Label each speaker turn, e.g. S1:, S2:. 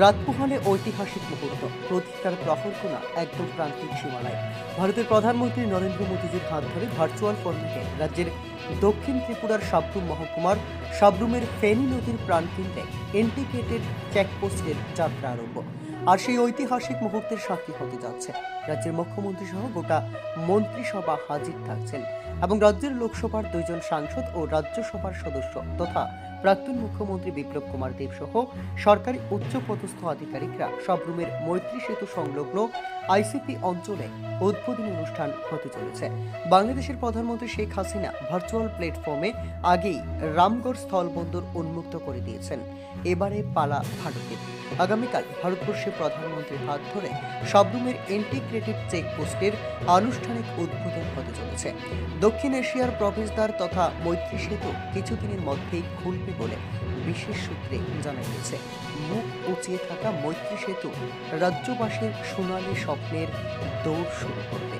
S1: রাতপুহালে ঐতিহাসিক মুহূর্ত। প্রতিকার প্রহরকোনা একদম প্রান্তিক সীমানায় ভারতের প্রধানমন্ত্রী নরেন্দ্র মোদীজির হাত ধরে ভার্চুয়াল ফর্মেটে রাজ্যের দক্ষিণ ত্রিপুরার সাবরুম মহকুমার সাবরুমের ফেনী নদীর প্রাণকেন্দ্রে ইন্টিগ্রেটেড চেকপোস্টের যাত্রা আরম্ভ। আর সেই ঐতিহাসিক মুহূর্তের সাক্ষী হতে যাচ্ছে। রাজ্যের মুখ্যমন্ত্রী সহ গোটা মন্ত্রিসভা হাজির থাকছেন এবং রাজ্যের লোকসভার দুইজন সাংসদ ও রাজ্যসভার সদস্য তথা প্রাক্তন মুখ্যমন্ত্রী বিপ্লব কুমার দেব সহ সরকারি উচ্চপদস্থ আধিকারিকরা সবরুমের মৈত্রী সেতু সংলগ্ন আইসিপি অঞ্চলে উদ্বোধনী অনুষ্ঠান হতে চলেছে। বাংলাদেশের প্রধানমন্ত্রী শেখ হাসিনা ভার্চুয়াল প্ল্যাটফর্মে আগেই রামগড় স্থলবন্দর উন্মুক্ত করে দিয়েছেন। এবারে পালা ভারতের। আগামীকাল ভারতবর্ষের প্রধানমন্ত্রীর হাত ধরে সবরুমের ইন্টিগ্রেটেড চেকপোস্টের আনুষ্ঠানিক উদ্বোধন হতে চলেছে। দক্ষিণ এশিয়ার প্রবেশদ্বার তথা মৈত্রী সেতু কিছুদিনের মধ্যেই খুলবে বলে বিশেষ সূত্রে জানা গেছে মুখ উঁচিয়ে থাকা মৈত্রী সেতু রাজ্যবাসীর সোনালী স্বপ্নের দৌড় শুরু করবে।